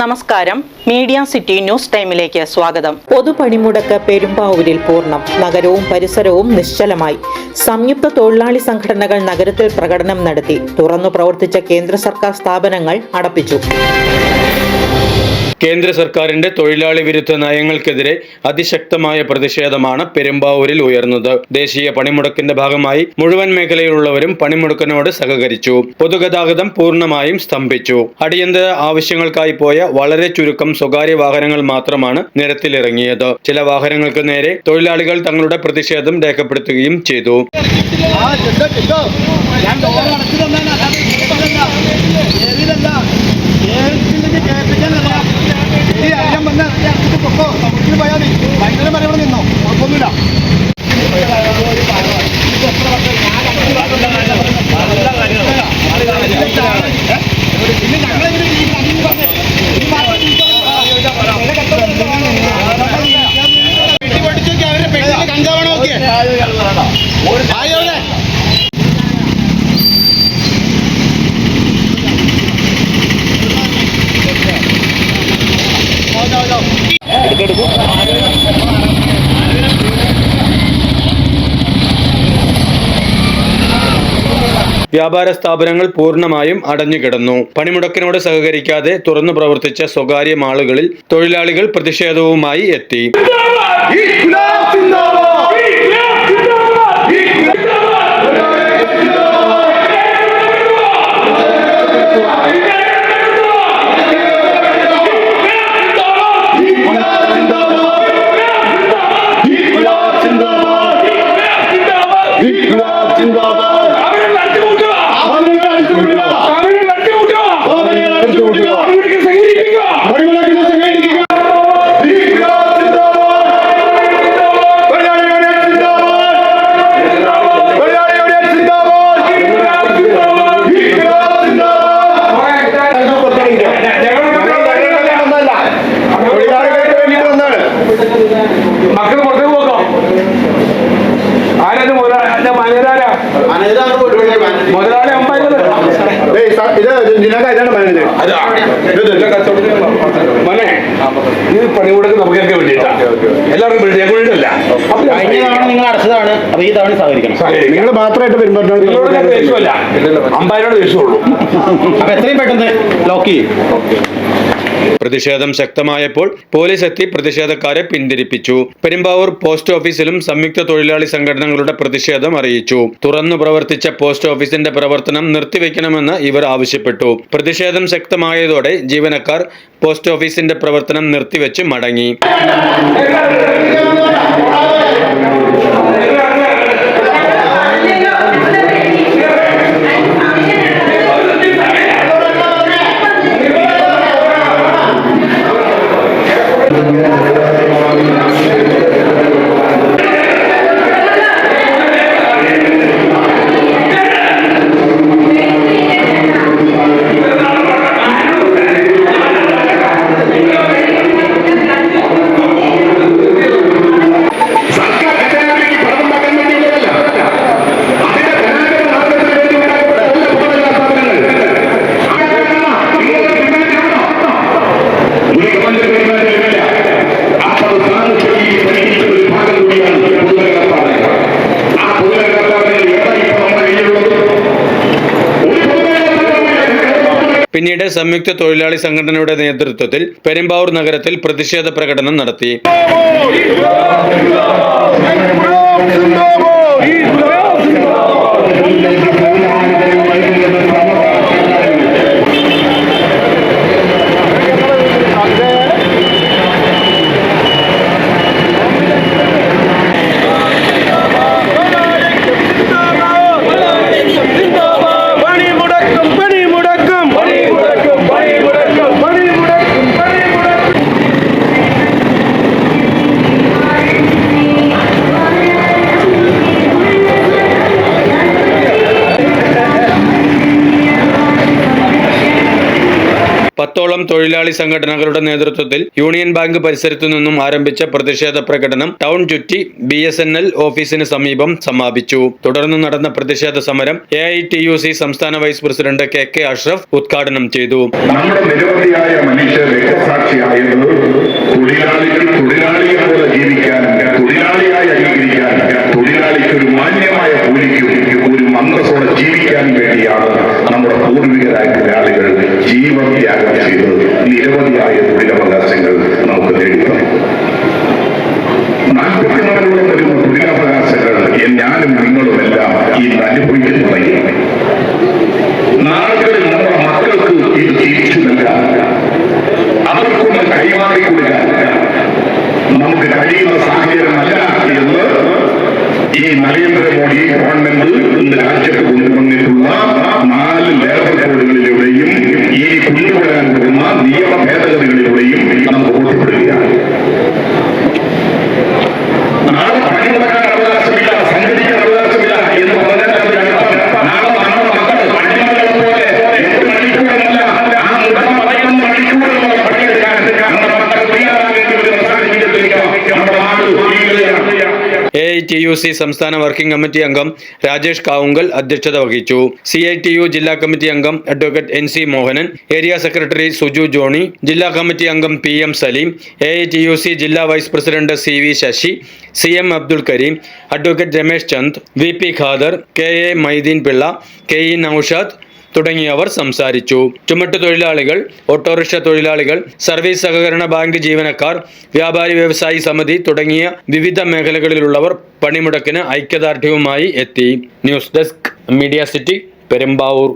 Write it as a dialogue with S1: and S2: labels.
S1: നമസ്കാരം. Media city news ടൈമിലേക്ക് സ്വാഗതം.
S2: പൊതുപണിമുടക്ക് പെരുമ്പാവൂരിൽ പൂർണം. നഗരവും പരിസരവും നിശ്ചലമായി. സംയുക്ത തൊഴിലാളി സംഘടനകൾ നഗരത്തിൽ പ്രകടനം നടത്തി. തുറന്നു പ്രവർത്തിച്ച കേന്ദ്ര സർക്കാർ സ്ഥാപനങ്ങൾ അടപ്പിച്ചു.
S3: കേന്ദ്ര സർക്കാരിന്റെ തൊഴിലാളി വിരുദ്ധ നയങ്ങൾക്കെതിരെ അതിശക്തമായ പ്രതിഷേധമാണ് പെരുമ്പാവൂരിൽ ഉയർന്നത്. ദേശീയ പണിമുടക്കിന്റെ ഭാഗമായി മുഴുവൻ മേഖലയിലുള്ളവരും പണിമുടക്കിനോട് സഹകരിച്ചു. പൊതുഗതാഗതം പൂർണമായും സ്തംഭിച്ചു. അടിയന്തര ആവശ്യങ്ങൾക്കായി പോയ വളരെ ചുരുക്കം സ്വകാര്യ വാഹനങ്ങൾ മാത്രമാണ് നിരത്തിലിറങ്ങിയത്. ചില വാഹനങ്ങൾക്ക് നേരെ തൊഴിലാളികൾ തങ്ങളുടെ പ്രതിഷേധം രേഖപ്പെടുത്തുകയും ചെയ്തു.
S4: ആ അടച്ചിട്ട് പൊക്കോ വീട്ടിൽ പോയാൽ മതി വൈകുന്നേരം നിന്നോ കുഴപ്പമൊന്നുമില്ല
S3: വ്യാപാര സ്ഥാപനങ്ങൾ പൂർണമായും അടഞ്ഞുകിടന്നു പണിമുടക്കിനോട് സഹകരിക്കാതെ തുറന്നു പ്രവർത്തിച്ച സ്വകാര്യ മാളുകളിൽ തൊഴിലാളികൾ പ്രതിഷേധവുമായി എത്തി.
S5: പുറത്തേക്ക് പോകാം ആരാണ് മുതലാളി മാനേജരാരാ? മുതലാളി മോനെ പണിമുടക്ക് നമുക്കൊക്കെ വേണ്ടിയിട്ടാണ് എല്ലാവർക്കും വേണ്ടി വേണ്ടിയല്ല അപ്പൊ
S4: കഴിഞ്ഞ തവണ നിങ്ങൾ അടച്ചതാണ്. അപ്പൊ ഈ തവണ സഹകരിക്കണം.
S6: നിങ്ങൾ മാത്രമായിട്ട് പെരുമാറ്റം
S5: അമ്പായിരോട് ദേഷ്യമല്ല. അമ്പായനോട് ദേഷ്യമുള്ളൂ
S4: അപ്പൊ എത്രയും പെട്ടെന്ന് ലോക്ക് ചെയ്യും.
S3: പ്രതിഷേധം ശക്തമായപ്പോൾ പോലീസ് എത്തി പ്രതിഷേധക്കാരെ പിന്തിരിപ്പിച്ചു. പെരുമ്പാവൂർ പോസ്റ്റ് ഓഫീസിലും സംയുക്ത തൊഴിലാളി സംഘടനകളുടെ പ്രതിഷേധം അറിയിച്ചു. തുറന്നു പ്രവർത്തിച്ച പോസ്റ്റ് ഓഫീസിന്റെ പ്രവർത്തനം നിർത്തിവെക്കണമെന്ന് ഇവർ ആവശ്യപ്പെട്ടു. പ്രതിഷേധം ശക്തമായതോടെ ജീവനക്കാർ പോസ്റ്റ് ഓഫീസിന്റെ പ്രവർത്തനം നിർത്തിവെച്ച് മടങ്ങി. പിന്നീട് സംയുക്ത തൊഴിലാളി സംഘടനയുടെ നേതൃത്വത്തിൽ പെരുമ്പാവൂർ നഗരത്തിൽ പ്രതിഷേധ പ്രകടനം നടത്തി. പത്തോളം തൊഴിലാളി സംഘടനകളുടെ നേതൃത്വത്തിൽ യൂണിയൻ ബാങ്ക് പരിസരത്തു നിന്നും ആരംഭിച്ച പ്രതിഷേധ പ്രകടനം ടൗൺ ചുറ്റി ബി എസ് എൻ എൽ ഓഫീസിന് സമീപം സമാപിച്ചു. തുടർന്ന് നടന്ന പ്രതിഷേധ സമരം A I T U C സംസ്ഥാന vice president K K Ashraf ഉദ്ഘാടനം ചെയ്തു.
S6: നമ്മുടെ നിരവധിയായ ജീവിക്കാനും തൊഴിലാളിക്ക് ഒരു മാന്യമായ കൂലിക്കും ഒരു മന്ത്രസോടെ ജീവിക്കും ஏன் நரேந்திர மோடியை புகழ்ந்து இந்த ராஜ்யத்தை
S3: கொண்டு வந்திருக்கிறார் ടി യു സി സംസ്ഥാന വർക്കിംഗ് കമ്മിറ്റി അംഗം രാജേഷ് കാവുങ്കൽ അധ്യക്ഷത വഹിച്ചു. സി ഐ ടി യു ജില്ലാ കമ്മിറ്റി അംഗം advocate N C Mohanan area secretary Suju Johny ജില്ലാ കമ്മിറ്റി അംഗം P M Saleem A I T U C ജില്ലാ vice president C V Sasi C M Abdul Kareem advocate Ramesh Chand V P Khader K A Maideen Pillai K E Noushad തുടങ്ങിയവർ സംസാരിച്ചു. ചുമട്ടു തൊഴിലാളികൾ autorickshaw തൊഴിലാളികൾ service സഹകരണ bank ജീവനക്കാർ വ്യാപാരി വ്യവസായി സമിതി തുടങ്ങിയ വിവിധ മേഖലകളിലുള്ളവർ പണിമുടക്കിന് ഐക്യദാർഢ്യവുമായി എത്തി. News desk media city Perumbavoor.